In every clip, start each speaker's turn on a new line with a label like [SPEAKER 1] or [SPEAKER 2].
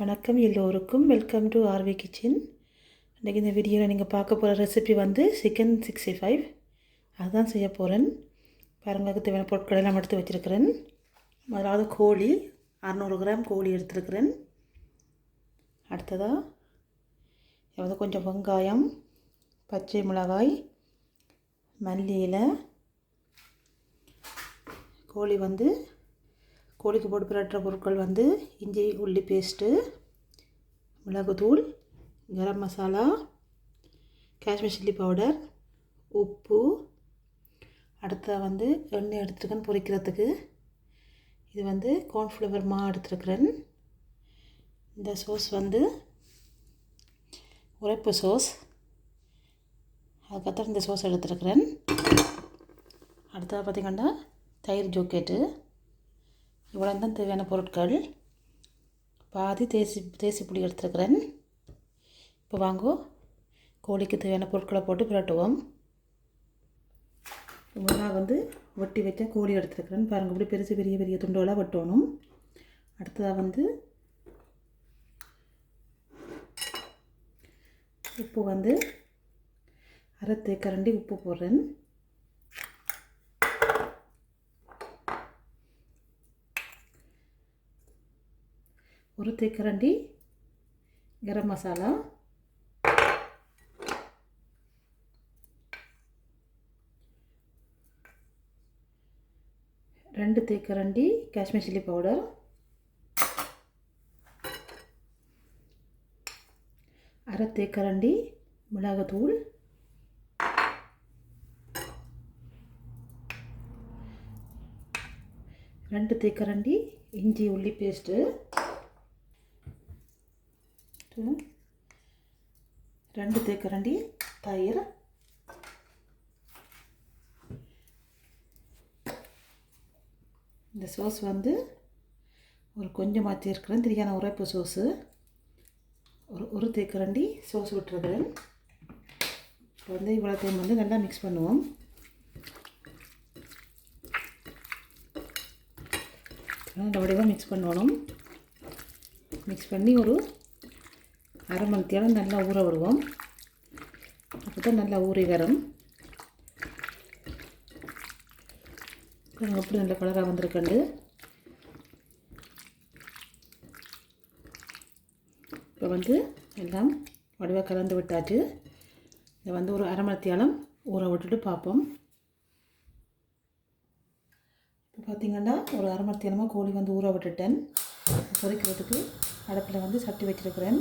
[SPEAKER 1] வணக்கம் எல்லோருக்கும். Welcome to RV kitchen இன்றைக்கி இந்த வீடியோவில் நீங்கள் பார்க்க போகிற ரெசிபி வந்து சிக்கன் சிக்ஸ்டி ஃபைவ் அதுதான் செய்ய போகிறேன் பாருங்களுக்கு தேவையான பொருட்களை எல்லாம் எடுத்து வச்சுருக்கிறேன். முதலாவது கோழி அறநூறு கிராம் கோழி எடுத்துருக்கிறேன். அடுத்ததாக வந்து கொஞ்சம் வெங்காயம் பச்சை மிளகாய் மல்லி இலை. கோழி வந்து கோழிக்கு போட்டு பிரட்டுற பொருட்கள் வந்து இஞ்சி உள்ளி பேஸ்ட்டு மிளகுத்தூள் கரம் மசாலா காஷ்மீர் சில்லி பவுடர் உப்பு. அடுத்த வந்து எண்ணெய் எடுத்துருக்கேன் பொரிக்கிறதுக்கு. இது வந்து கார்ன்ஃப்ளவர் மா எடுத்துருக்கிறேன். இந்த சோஸ் வந்து உரைப்பு சோஸ் அதுக்கப்புறம் இந்த சோஸ் எடுத்துருக்கிறேன். அடுத்தது பார்த்திங்கன்னா தயிர் ஜோக்கெட்டு. இவ்வளோ தான் தேவையான பொருட்கள். பாதி தேசி தேசி புளி எடுத்துருக்கிறேன். இப்போ வாங்கோ. கோழிக்கு தேவையான பொருட்களை போட்டு புரட்டுவோம் முதலாக வந்து வெட்டி வைக்க கோழி எடுத்துருக்கிறேன். பாருங்கள் இப்படி பெருசு பெரிய பெரிய துண்டோலாம் வெட்டணும். அடுத்ததாக வந்து உப்பு வந்து அரை தேக்கரண்டி உப்பு போடுறேன். ஒரு தேக்கரண்டி கரம் மசாலா. ரெண்டு தேக்கரண்டி காஷ்மீர் சில்லி பவுடர். அரை தேக்கரண்டி மிளகாத்தூள். ரெண்டு தேக்கரண்டி இஞ்சி உள்ளி பேஸ்ட்டு ரெண்டு தேக்கரண்டி தயிர். இந்த சோஸ் வந்து ஒரு கொஞ்சமாக சேர்க்கிறேன். தெரியான உரைப்பு சோஸு ஒரு ஒரு தேக்கரண்டி சோஸ் விட்டுருக்கிறேன் இப்போ வந்து இவ்வளோத்தையும் வந்து நல்லா மிக்ஸ் பண்ணுவோம். நல்லபடியாக மிக்ஸ் பண்ணணும். மிக்ஸ் பண்ணி ஒரு அரை மணி நல்லா ஊற விடுவோம். அப்போ தான் நல்லா ஊறி வரும். அப்படி நல்ல கலராக வந்திருக்கண்டு இப்போ வந்து எல்லாம் வடிவாக கலந்து விட்டாச்சு. இதை வந்து ஒரு அரை மணித்தியாலம் ஊற விட்டுட்டு பார்ப்போம். இப்போ பார்த்திங்கன்னா ஒரு அரை மணி கோழி வந்து ஊற விட்டுட்டேன். பொறிக்கிறதுக்கு அடுப்பில் வந்து சட்டி வச்சுருக்கிறேன்.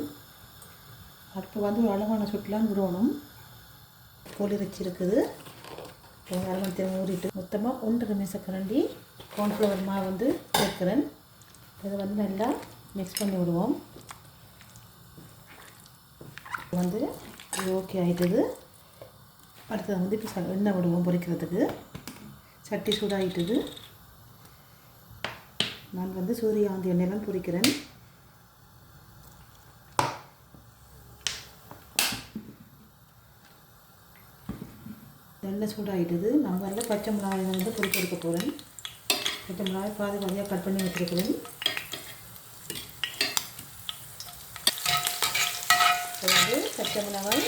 [SPEAKER 1] அடுப்பு வந்து ஒரு அளவான சுட்டுலாம் விடணும் கோழிறச்சி இருக்குது. அரை ஊறிட்டு மொத்தமாக ஒன்றரை மேசக்கரண்டி கார்ன்ஃப்ளவர் மாவு வந்து சேர்க்குறேன். இதை வந்து நல்லா மிக்ஸ் பண்ணி விடுவோம். வந்து இது ஓகே ஆகிட்டது அடுத்தது வந்து இப்போ எண்ணெய் விடுவோம் பொரிக்கிறதுக்கு. சட்டி சூடாகிட்டது நான் வந்து சூரியகாந்தி எண்ணெயெல்லாம் பொரிக்கிறேன். எண்ணெய் சூடாகிட்டது நான் வந்து பச்சை மிளகாய் வந்து பொரிக்க எடுக்க போகிறேன் பச்சை மிளகாய் பாதி பாதியாக கட் பண்ணி வச்சுருக்கிறேன். வந்து பச்சை மிளகாய்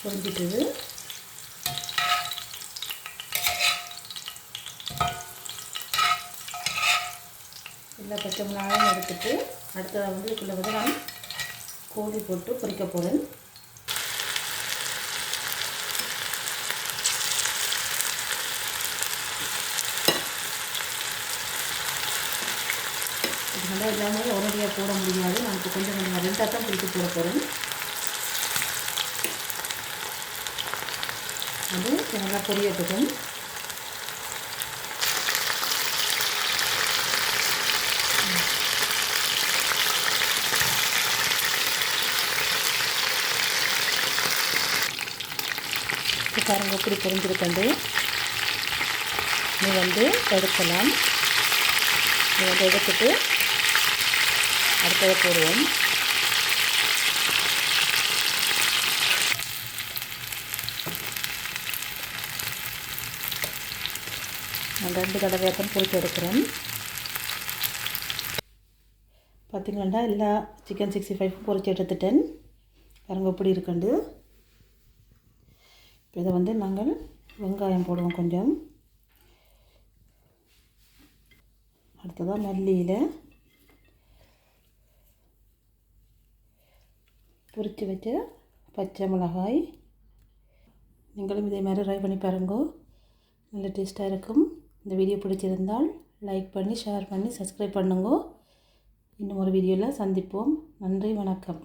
[SPEAKER 1] பொரிஞ்சிட்டது எல்லா பச்சை மிளகாயும் எடுத்துட்டு அடுத்ததாக வந்து இதுக்குள்ளே வந்து நான் கோழி போட்டு பொரிக்க போகிறேன் இதனால எல்லாமே உடனடியாக போட முடியாது. நான் இப்போ கொஞ்சம் கொஞ்சம் ரெண்டாக தான் பிடிச்சி போட போகிறேன் அது நல்லா பொரியட்டும். இப்போ பாருங்கள் எப்படி பொரிஞ்சிருக்கண்டு நீ வந்து எடுக்கலாம் நீ வந்து எடுத்துட்டு அடுத்ததை போடுவோம். நான் ரெண்டு தடவையாக தான் பொறிச்சு எடுக்கிறேன். பார்த்திங்கன்னா எல்லா சிக்கன் சிக்ஸ்டி ஃபைவ் பொறிச்சு எடுத்துட்டேன். பாருங்க எப்படி இருக்குண்டு. இப்போ இதை வந்து நாங்கள் வெங்காயம் போடுவோம் கொஞ்சம். அடுத்ததாக மல்லியில். உரித்து வச்ச பச்சை மிளகாய். நீங்களும் இதே மாதிரி ட்ரை பண்ணி பாருங்க. நல்ல டேஸ்ட்டாக இருக்கும். இந்த வீடியோ பிடிச்சிருந்தால் லைக் பண்ணி ஷேர் பண்ணி சப்ஸ்கிரைப் பண்ணுங்கோ. இன்னும் ஒரு வீடியோவில் சந்திப்போம். நன்றி வணக்கம்.